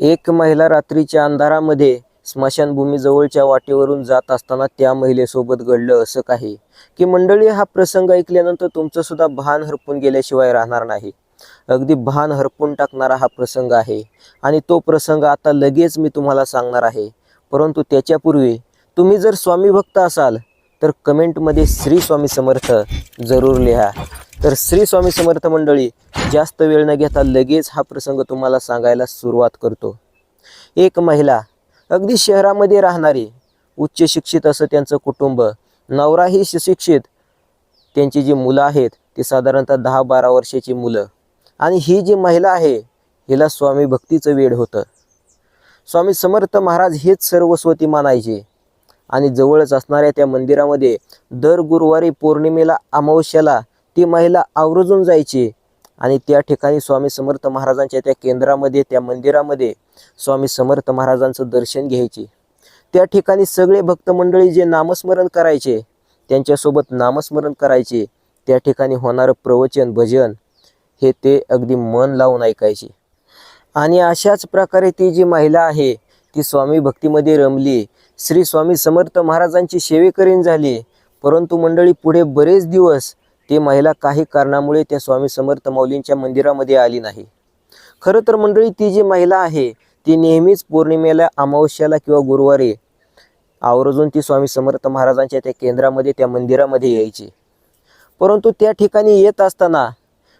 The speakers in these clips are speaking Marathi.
एक महिला रात्रीच्या अंधारामध्ये स्मशानभूमीजवळच्या वाटेवरून जात असताना त्या महिलेसोबत घडलं असं काही की मंडळी हा प्रसंग ऐकल्यानंतर तुमचं सुद्धा भान हरपून गेल्याशिवाय राहणार नाही. अगदी भान हरपून टाकणारा हा प्रसंग आहे आणि तो प्रसंग आता लगेच मी तुम्हाला सांगणार आहे. परंतु त्याच्यापूर्वी तुम्ही जर स्वामी भक्त असाल तर कमेंटमध्ये श्री स्वामी समर्थ जरूर लिहा. तर श्री स्वामी समर्थ मंडळी जास्त वेळ न घेता लगेच हा प्रसंग तुम्हाला सांगायला सुरुवात करतो. एक महिला अगदी शहरामध्ये राहणारी उच्च शिक्षित असं त्यांचं कुटुंब नवराही सुशिक्षित. त्यांची जी मुलं आहेत ती साधारणतः दहा बारा वर्षाची मुलं. आणि ही जी महिला आहे हिला स्वामी भक्तीचं वेळ होतं. स्वामी समर्थ महाराज हेच सर्वस्वती मानायचे. आणि जवळच असणाऱ्या त्या मंदिरामध्ये दर गुरुवारी पौर्णिमेला अमावस्याला ती महिला आवर्जून जायची. आणि त्या ठिकाणी स्वामी समर्थ महाराजांच्या त्या केंद्रामध्ये त्या मंदिरामध्ये स्वामी समर्थ महाराजांचं दर्शन घ्यायचे. त्या ठिकाणी सगळे भक्तमंडळी जे नामस्मरण करायचे त्यांच्यासोबत नामस्मरण करायचे. त्या ठिकाणी होणारं प्रवचन भजन हे ते अगदी मन लावून ऐकायचे. आणि अशाच प्रकारे ती जी महिला आहे ती स्वामी भक्तीमध्ये रमली श्री स्वामी समर्थ महाराजांची सेवेकरीण झाली. परंतु मंडळी पुढे बरेच दिवस ती महिला काही कारणामुळे त्या स्वामी समर्थ माऊलींच्या मंदिरामध्ये आली नाही. खरं तर मंडळी ती जी महिला आहे ती नेहमीच पौर्णिमेला अमावस्याला किंवा गुरुवारी आवर्जून ती स्वामी समर्थ महाराजांच्या त्या केंद्रामध्ये त्या मंदिरामध्ये यायची. परंतु त्या ठिकाणी येत असताना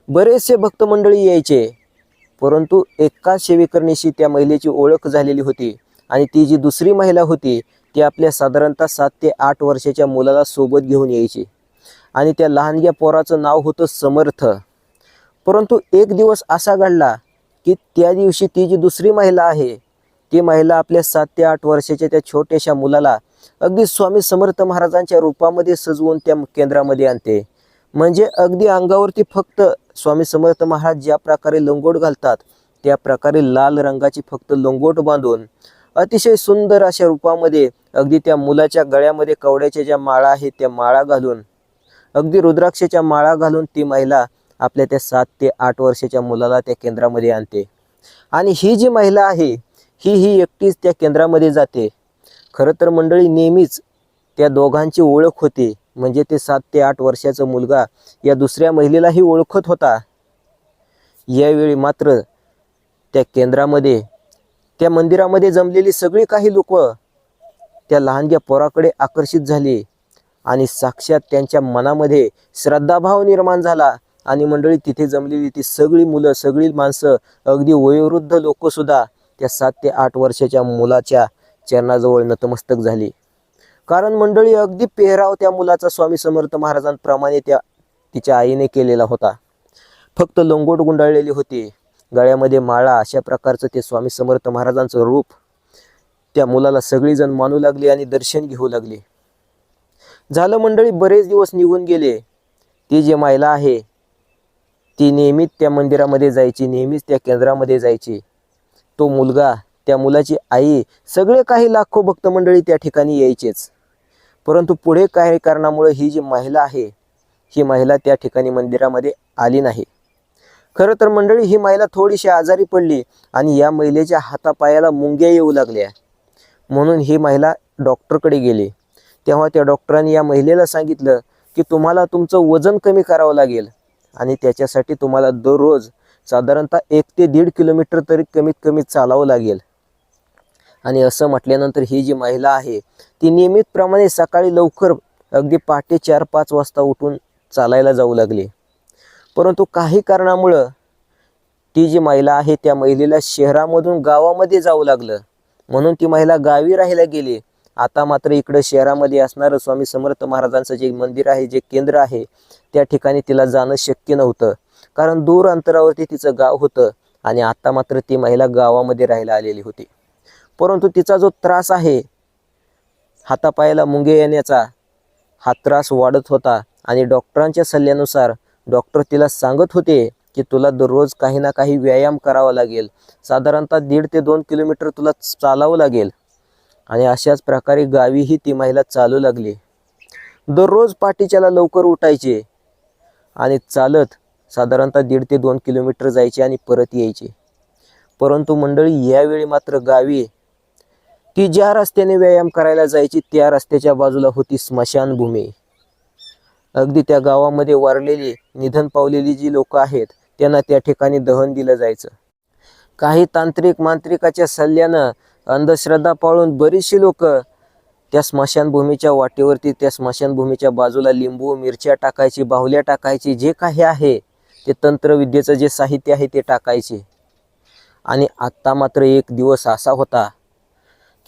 बरेचसे भक्त मंडळी यायचे. परंतु एका सेवेकरणीशी त्या महिलेची ओळख झालेली होती. आणि ती जी दुसरी महिला होती ती आपल्या साधारणतः सात ते आठ वर्षाच्या मुलाला सोबत घेऊन यायची. आणि त्या लहानग्या पोराचं नाव होतं समर्थ. परंतु एक दिवस असा घडला की त्या दिवशी ती जी दुसरी महिला आहे ती महिला आपल्या सात ते आठ वर्षाच्या त्या छोट्याशा मुलाला अगदी स्वामी समर्थ महाराजांच्या रूपामध्ये सजवून त्या केंद्रामध्ये आणते. म्हणजे अगदी अंगावरती फक्त स्वामी समर्थ महाराज ज्या प्रकारे लंगोट घालतात त्या प्रकारे लाल रंगाची फक्त लंगोट बांधून अतिशय सुंदर अशा रूपामध्ये अगदी त्या मुलाच्या गळ्यामध्ये कवड्याच्या ज्या माळा आहेत त्या माळा घालून अगदी रुद्राक्षाच्या माळा घालून ती महिला आपल्या त्या सात ते आठ वर्षाच्या मुलाला त्या केंद्रामध्ये आणते. आणि ही जी महिला आहे ही ही एकटीच त्या केंद्रामध्ये जाते. खरं तर मंडळी नेहमीच त्या दोघांची ओळख होती. म्हणजे ते सात ते आठ वर्षाचा मुलगा या दुसऱ्या महिलेलाही ओळखत होता. यावेळी मात्र त्या केंद्रामध्ये त्या मंदिरामध्ये जमलेली सगळी काही लोक त्या लहानग्या पोराकडे आकर्षित झाली आणि साक्षात त्यांच्या मनामध्ये श्रद्धाभाव निर्माण झाला. आणि मंडळी तिथे जमलेली ती सगळी मुलं सगळी माणसं अगदी वयोवृद्ध लोकसुद्धा त्या सात ते आठ वर्षाच्या मुलाच्या चरणाजवळ नतमस्तक झाली. कारण मंडळी अगदी पेहराव त्या मुलाचा स्वामी समर्थ महाराजांप्रमाणे त्या तिच्या आईने केलेला होता. फक्त लंगोट गुंडाळलेली होती. गळ्यामध्ये माळा अशा प्रकारचं ते स्वामी समर्थ महाराजांचं रूप त्या मुलाला सगळीजण मानू लागली आणि दर्शन घेऊ लागले. झालं मंडळी बरेच दिवस निघून गेले. ती जी महिला आहे ती नेहमीच त्या मंदिरामध्ये जायची नेहमीच त्या केंद्रामध्ये जायची. तो मुलगा त्या मुलाची आई सगळे काही लाखो भक्त मंडळी त्या ठिकाणी यायचेच. परंतु पुढे काही कारणामुळे ही जी महिला आहे ही महिला त्या ठिकाणी मंदिरामध्ये आली नाही. खरं तर मंडळी ही महिला थोडीशी आजारी पडली आणि या महिलेच्या हातापायाला मुंग्या येऊ लागल्या. म्हणून ही महिला डॉक्टरकडे गेली. तेव्हा त्या डॉक्टरांनी या महिलेला सांगितलं की तुम्हाला तुमचं वजन कमी करावं लागेल आणि त्याच्यासाठी तुम्हाला दररोज साधारणतः एक ते दीड किलोमीटर तरी कमीत कमी चालावं लागेल. आणि असं म्हटल्यानंतर ही जी महिला आहे ती नियमितप्रमाणे सकाळी लवकर अगदी पहाटे चार पाच वाजता उठून चालायला जाऊ लागली. परंतु काही कारणामुळं ती जी महिला आहे त्या महिलेला शहरामधून गावामध्ये जावं लागलं. म्हणून ती महिला गावी राहायला गेली. आता मात्र इकडं शहरामध्ये असणारं स्वामी समर्थ महाराजांचं जे मंदिर आहे जे केंद्र आहे त्या ठिकाणी तिला जाणं शक्य नव्हतं. कारण दूर अंतरावरती तिचं गाव होतं आणि आता मात्र ती महिला गावामध्ये राहायला आलेली होती. परंतु तिचा जो त्रास आहे हातापायाला मुंगे येण्याचा हा त्रास वाढत होता आणि डॉक्टरांच्या सल्ल्यानुसार डॉक्टर तिला सांगत होते की तुला दररोज काही ना काही व्यायाम करावा लागेल. साधारणतः दीड ते दोन किलोमीटर तुला चालावं लागेल. आणि अशाच प्रकारे गावीही ती महिला चालू लागली. दररोज पाठीच्याला लवकर उठायचे आणि चालत साधारणतः दीड ते दोन किलोमीटर जायचे आणि परत यायचे. परंतु मंडळी यावेळी मात्र गावी ती ज्या रस्त्याने व्यायाम करायला जायची त्या रस्त्याच्या बाजूला होती स्मशानभूमी. अगदी त्या गावामध्ये वारलेली निधन पावलेली जी लोक आहेत त्यांना त्या ठिकाणी दहन दिलं जायचं. काही तांत्रिक मांत्रिकाच्या सल्ल्यानं अंधश्रद्धा पाळून बरीचशी लोक त्या स्मशानभूमीच्या वाटेवरती त्या स्मशानभूमीच्या बाजूला लिंबू मिरच्या टाकायची बाहुल्या टाकायची जे काही आहे ते तंत्रविद्येचं जे साहित्य आहे ते टाकायचे. आणि आत्ता मात्र एक दिवस असा होता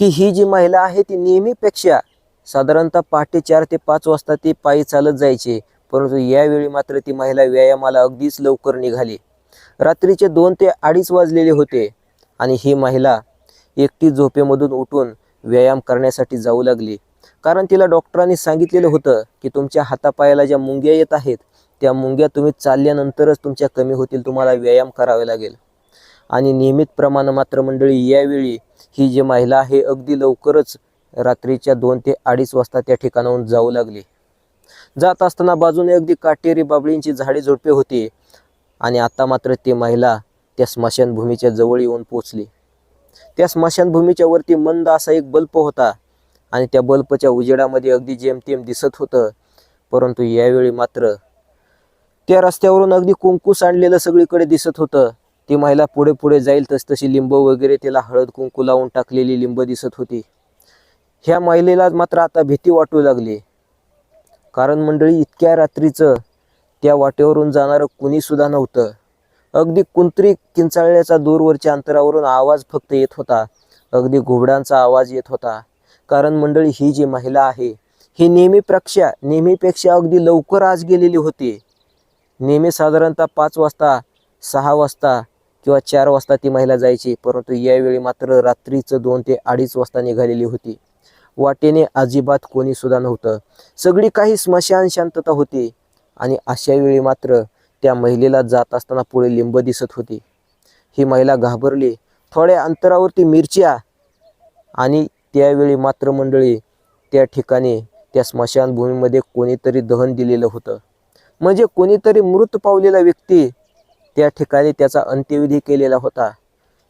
की ही जी महिला आहे ती नेहमीपेक्षा साधारणतः पहाटे चार ते पाच वाजता ती पायी चालत जायचे. परंतु यावेळी मात्र ती महिला व्यायामाला अगदीच लवकर निघाली. रात्रीचे दोन ते अडीच वाजलेले होते आणि ही महिला एकटी झोपेमधून उठून व्यायाम करण्यासाठी जाऊ लागली. कारण तिला डॉक्टरांनी सांगितलेलं होतं की तुमच्या हातापायाला ज्या मुंग्या येत आहेत त्या मुंग्या तुम्ही चालल्यानंतरच तुमच्या कमी होतील तुम्हाला व्यायाम करावे लागेल. आणि नियमितप्रमाणे मात्र मंडळी यावेळी ही जी महिला आहे अगदी लवकरच रात्रीच्या दोन ते अडीच वाजता त्या ठिकाणाहून जाऊ लागली. जात असताना बाजूने अगदी काटेरी बाबळींची झाडे झुडपे होती आणि आता मात्र ती महिला त्या स्मशानभूमीच्या जवळ येऊन पोचली. त्या स्मशानभूमीच्या वरती मंद असा एक बल्ब होता आणि त्या बल्बच्या उजेडामध्ये अगदी जेमतेम दिसत होतं परंतु यावेळी मात्र त्या रस्त्यावरून अगदी कुंकू सांडलेलं सगळीकडे दिसत होतं. ती महिला पुढे पुढे जाईल तस तशी लिंब वगैरे तिला हळद कुंकू लावून टाकलेली लिंब दिसत होती. ह्या महिलेला मात्र आता भीती वाटू लागली. कारण मंडळी इतक्या रात्रीचं त्या वाटेवरून जाणारं कुणीसुद्धा नव्हतं. अगदी कुंत्री किंचाळल्याचा दूरवरच्या अंतरावरून आवाज फक्त येत होता. अगदी घुबडांचा आवाज येत होता. कारण मंडळी ही जी महिला आहे ही नेहमीपेक्षा नेहमीपेक्षा अगदी लवकर आज गेलेली होती. नेहमी साधारणतः पाच वाजता सहा वाजता किंवा चार वाजता ती महिला जायची परंतु यावेळी मात्र रात्रीचं दोन ते अडीच वाजता निघालेली होती. वाटेने अजिबात कोणीसुद्धा नव्हतं. सगळी काही स्मशान शांतता होती आणि अशा वेळी मात्र त्या महिलेला जात असताना पुढे लिंब दिसत होती. ही महिला घाबरली. थोड्या अंतरावरती मिरच्या आणि त्यावेळी मात्र मंडळी त्या ठिकाणी त्या स्मशानभूमीमध्ये कोणीतरी दहन दिलेलं होतं. म्हणजे कोणीतरी मृत पावलेला व्यक्ती त्या ठिकाणी त्याचा अंत्यविधी केलेला होता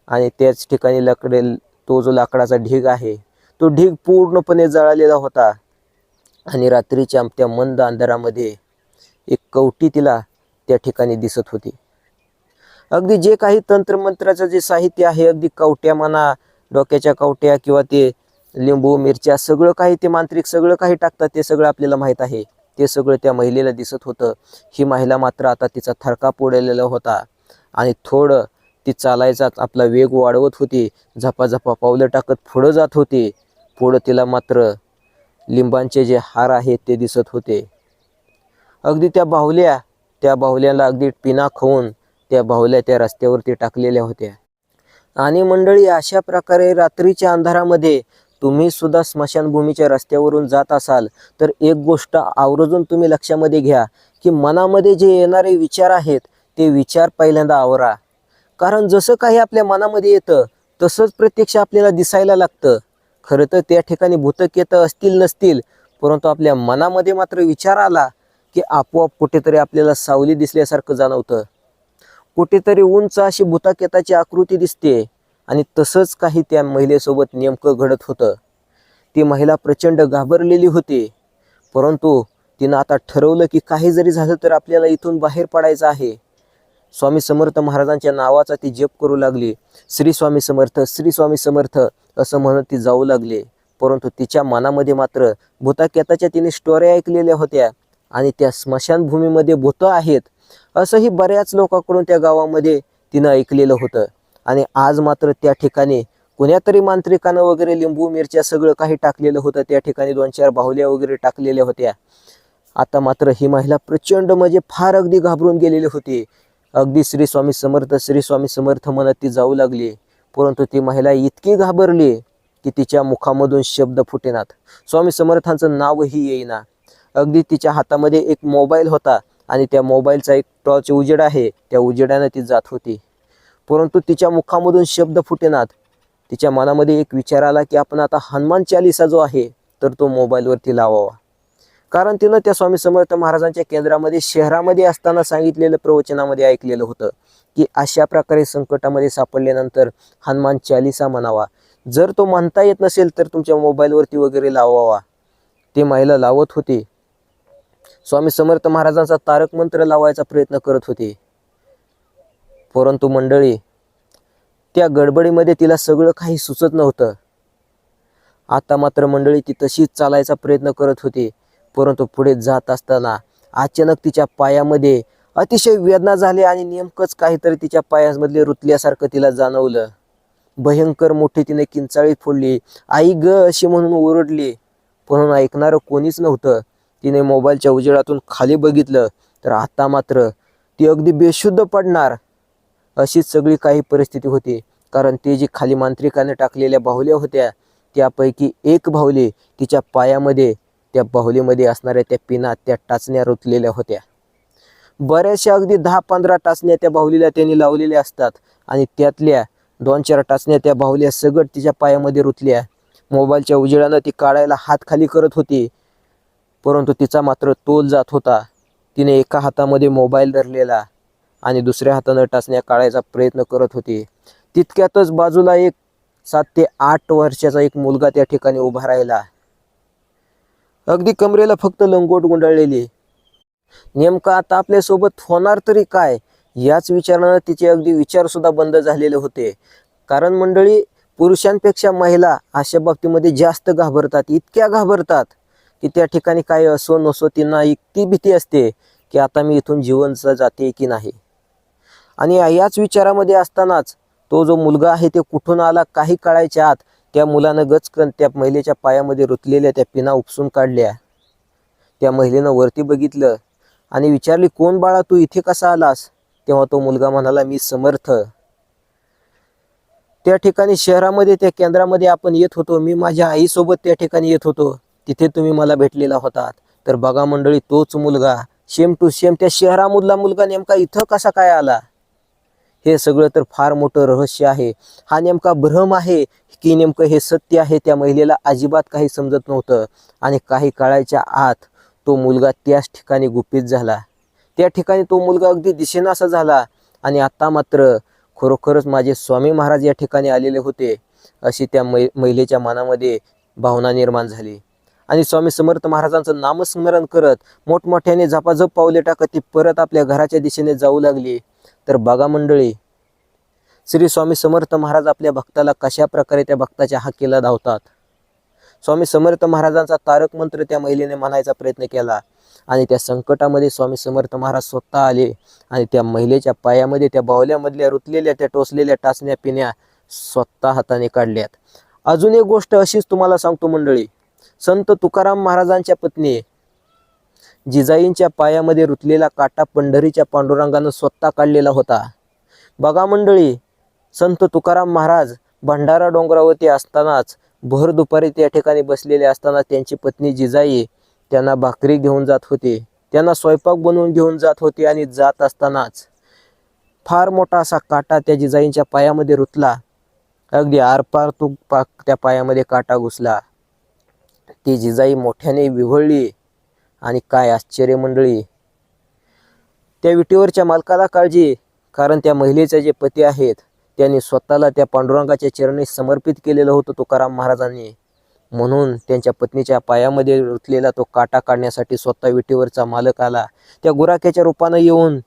आणि त्याच ठिकाणी लाकडे तो जो लाकडाचा ढीग आहे तो ढीग पूर्णपणे जळालेला होता. आणि रात्रीच्या त्या मंद अंधारामध्ये एक कवटी तिला त्या ठिकाणी दिसत होती. अगदी जे काही तंत्रमंत्राचं जे साहित्य आहे अगदी कवट्या म्हणा डोक्याच्या कवट्या किंवा ते लिंबू मिरच्या सगळं काही ते मांत्रिक सगळं काही टाकतात ते सगळं आपल्याला माहीत आहे. ते सगळं त्या महिलेला दिसत होतं. ही महिला मात्र आता तिचा थरका पोडलेला होता. आणि थोडं ती चालायचा आपला वेग वाढवत होती. झपाझपा पावलं टाकत पुढं जात होती. पुढं तिला मात्र लिंबांचे जे हार आहेत ते दिसत होते. अगदी त्या बाहुल्या त्या बाहुल्याला अगदी पिना खाऊन त्या बाहुल्या त्या रस्त्यावरती टाकलेल्या होत्या. आणि मंडळी अशा प्रकारे रात्रीच्या अंधारामध्ये तुम्ही सुद्धा स्मशानभूमीच्या रस्त्यावरून जात असाल तर एक गोष्ट आवर्जून तुम्ही लक्षामध्ये घ्या की मनामध्ये जे येणारे विचार आहेत ते विचार पहिल्यांदा आवरा. कारण जसं काही आपल्या मनामध्ये येतं तसंच प्रत्यक्ष आपल्याला दिसायला लागतं. खरं तर त्या ठिकाणी भूतकेतं असतील नसतील परंतु आपल्या मनामध्ये मात्र विचार आला की आपोआप कुठेतरी आपल्याला सावली दिसल्यासारखं जाणवतं. कुठेतरी उंच अशी भूताकेताची आकृती दिसते आणि तसंच काही त्या महिलेसोबत नेमकं घडत होतं. ती महिला प्रचंड घाबरलेली होती परंतु तिनं आता ठरवलं की काही जरी झालं तर आपल्याला इथून बाहेर पडायचं आहे. स्वामी समर्थ महाराजांच्या नावाचा ती जप करू लागली. श्री स्वामी समर्थ श्री स्वामी समर्थ असं म्हणत ती जाऊ लागली. परंतु तिच्या मनामध्ये मात्र भूताकेताच्या तिने स्टोऱ्या ऐकलेल्या होत्या आणि त्या स्मशानभूमीमध्ये भूतं आहेत असंही बऱ्याच लोकांकडून त्या गावामध्ये तिनं ऐकलेलं होतं. आणि आज मात्र त्या ठिकाणी कुण्यातरी मांत्रिकानं वगैरे लिंबू मिरच्या सगळं काही टाकलेलं होतं. त्या ठिकाणी दोन चार बाहुल्या वगैरे टाकलेल्या होत्या. आता मात्र ही महिला प्रचंड म्हणजे फार अगदी घाबरून गेलेली होती. अगदी श्री स्वामी समर्थ श्री स्वामी समर्थ म्हणत ती जाऊ लागली. परंतु ती महिला इतकी घाबरली की तिच्या मुखामधून शब्द फुटेनात. स्वामी समर्थांचं नावही येईना. अगदी तिच्या हातामध्ये एक मोबाईल होता आणि त्या मोबाईलचा एक टॉर्च उजेड आहे. त्या उजेडानं ती जात होती. परंतु तिच्या मुखामधून शब्द फुटेनात. तिच्या मनामध्ये एक विचार आला की आपण आता हनुमान चालिसा जो आहे तर तो मोबाईलवरती लावावा. कारण तिनं त्या स्वामी समर्थ महाराजांच्या केंद्रामध्ये शहरामध्ये असताना सांगितलेलं प्रवचनामध्ये ऐकलेलं होतं की अशा प्रकारे संकटामध्ये सापडल्यानंतर हनुमान चालिसा म्हणावा. जर तो म्हणता येत नसेल तर तुमच्या मोबाईलवरती वगैरे लावावा. ते महिला लावत होते. स्वामी समर्थ महाराजांचा तारक मंत्र लावायचा प्रयत्न करत होते. परंतु मंडळी त्या गडबडीमध्ये तिला सगळं काही सुचत नव्हतं. आता मात्र मंडळी ती तशीच चालायचा प्रयत्न करत होती. परंतु पुढे जात असताना अचानक तिच्या पायामध्ये अतिशय वेदना झाली आणि नेमकंच काहीतरी तिच्या पायामधले रुतल्यासारखं तिला जाणवलं. भयंकर मोठी तिने किंचाळी फोडली. आई ग अशी म्हणून ओरडली. म्हणून ऐकणारं कोणीच नव्हतं. तिने मोबाईलच्या उजेडातून खाली बघितलं तर आता मात्र ती अगदी बेशुद्ध पडणार. अशीच सगळी काही परिस्थिती होती. कारण ते जी खाली मांत्रिकाने टाकलेल्या बाहुल्या होत्या त्यापैकी एक बाहुली तिच्या पायामध्ये त्या बाहुलीमध्ये असणाऱ्या त्या पिना त्या टाचण्या रुतलेल्या होत्या. बऱ्याचशा अगदी दहा पंधरा टाचण्या त्या बाहुलीला त्यांनी लावलेल्या असतात आणि त्यातल्या दोन चार टाचण्या त्या बाहुल्या सगट तिच्या पायामध्ये रुतल्या. मोबाईलच्या उजेडानं ती काढायला हात खाली करत होती परंतु तिचा मात्र तोल जात होता. तिने एका हातामध्ये मोबाईल धरलेला आणि दुसऱ्या हातानं टाचण्या काढायचा प्रयत्न करत होती. तितक्यातच बाजूला एक सात ते आठ वर्षाचा एक मुलगा त्या ठिकाणी उभा राहिला. अगदी कमरेला फक्त लंगोट गुंडाळलेली नेमकं आता आपल्यासोबत होणार तरी काय? याच विचारानं तिचे अगदी विचारसुद्धा बंद झालेले होते. कारण मंडळी पुरुषांपेक्षा महिला अशा बाबतीमध्ये जास्त घाबरतात इतक्या घाबरतात की त्या ठिकाणी काय असो नसो त्यांना इतकी भीती असते की आता मी इथून जीवन जाते की नाही. आणि याच विचारामध्ये असतानाच तो जो मुलगा आहे ते कुठून आला काही कळायच्या आत त्या मुलानं गचकन त्या महिलेच्या पायामध्ये रुतलेल्या त्या पिना उपसून काढल्या. त्या महिलेनं वरती बघितलं आणि विचारली कोण बाळा तू? इथे कसा आलास? तेव्हा तो मुलगा म्हणाला मी समर्थ. त्या ठिकाणी शहरामध्ये त्या केंद्रामध्ये आपण येत होतो. मी माझ्या आईसोबत त्या ठिकाणी येत होतो. तिथे तुम्ही मला भेटलेला होतात. तर बघा मंडळी तोच मुलगा. सेम टू सेम त्या शहरामधला मुलगा नेमका इथं कसा काय आला? हे सगळं तर फार मोठं रहस्य आहे. हा नेमका भ्रम आहे की नेमकं हे सत्य आहे? त्या महिलेला अजिबात काही समजत नव्हतं आणि काही काळाच्या आत तो मुलगा त्याच ठिकाणी गुपित झाला. त्या ठिकाणी तो मुलगा अगदी दिशेनासा झाला आणि आत्ता मात्र खरोखरच माझे स्वामी महाराज या ठिकाणी आलेले होते अशी त्या मै महिलेच्या मनामध्ये भावना निर्माण झाली. आणि स्वामी समर्थ महाराजांचं नामस्मरण करत मोठमोठ्याने झपाझप पावले टाकत ती परत आपल्या घराच्या दिशेने जाऊ लागली. तर बघा मंडळी श्री स्वामी समर्थ महाराज आपल्या भक्ताला कशा प्रकारे त्या भक्ताच्या हाकेला धावतात? स्वामी समर्थ महाराजांचा तारक मंत्र त्या महिलेने म्हणायचा प्रयत्न केला आणि त्या संकटामध्ये स्वामी समर्थ महाराज स्वतः आले आणि त्या महिलेच्या पायामध्ये त्या बावल्यामधल्या रुतलेल्या त्या टोचलेल्या टाचण्या पिण्या स्वतः हाताने काढल्यात. अजून एक गोष्ट अशीच तुम्हाला सांगतो मंडळी संत तुकाराम महाराजांच्या पत्नी जिजाईंच्या पायामध्ये रुतलेला काटा पंढरीच्या पांडुरंगानं स्वतः काढलेला होता. बघा मंडळी संत तुकाराम महाराज भंडारा डोंगरावरती असतानाच भर दुपारी त्या ठिकाणी बसलेले असताना त्यांची पत्नी जिजाई त्यांना भाकरी घेऊन जात होते. त्यांना स्वयंपाक बनवून घेऊन जात होते आणि जात असतानाच फार मोठा असा काटा त्या जिजाईंच्या पायामध्ये रुतला. अगदी आरपार तू पाक त्या पायामध्ये काटा घुसला. ती जिजाई मोठ्याने विव्हळली. आणि काय आश्चर्य मंडळी. त्या विटीवरच्या मालकाला काळजी कारण त्या महिलेचे जे पती आहेत त्यांनी स्वतःला त्या पांडुरंगाच्या चरणी समर्पित केलेलं होतं तुकाराम महाराजांनी. म्हणून त्यांच्या पत्नीच्या पायामध्ये रुतलेला तो काटा काढण्यासाठी स्वतः विटीवरचा मालक आला. त्या गुराख्याच्या रूपानं येऊन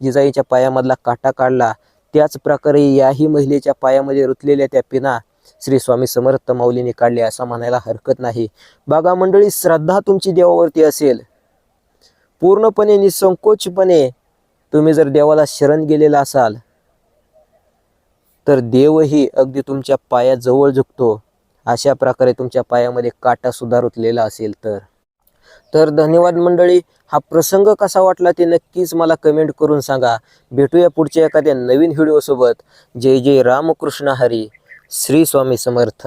जिजाईच्या पायामधला काटा काढला. त्याच प्रकारे याही महिलेच्या पायामध्ये रुतलेल्या त्या पिना श्री स्वामी समर्थ माऊलीने काढले असं म्हणायला हरकत नाही. बघा मंडळी श्रद्धा तुमची देवावरती असेल. पूर्णपणे निसंकोचपणे तुम्ही जर देवाला शरण गेलेला असाल तर देवही अगदी तुमच्या पायाजवळ झुकतो. अशा प्रकारे तुमच्या पायामध्ये काटा सुद्धा रुतलेला असेल तर. तर धन्यवाद मंडळी हा प्रसंग कसा वाटला ते नक्कीच मला कमेंट करून सांगा. भेटूया पुढच्या एखाद्या नवीन व्हिडिओसोबत. जय जय रामकृष्ण हरी. श्री स्वामी समर्थ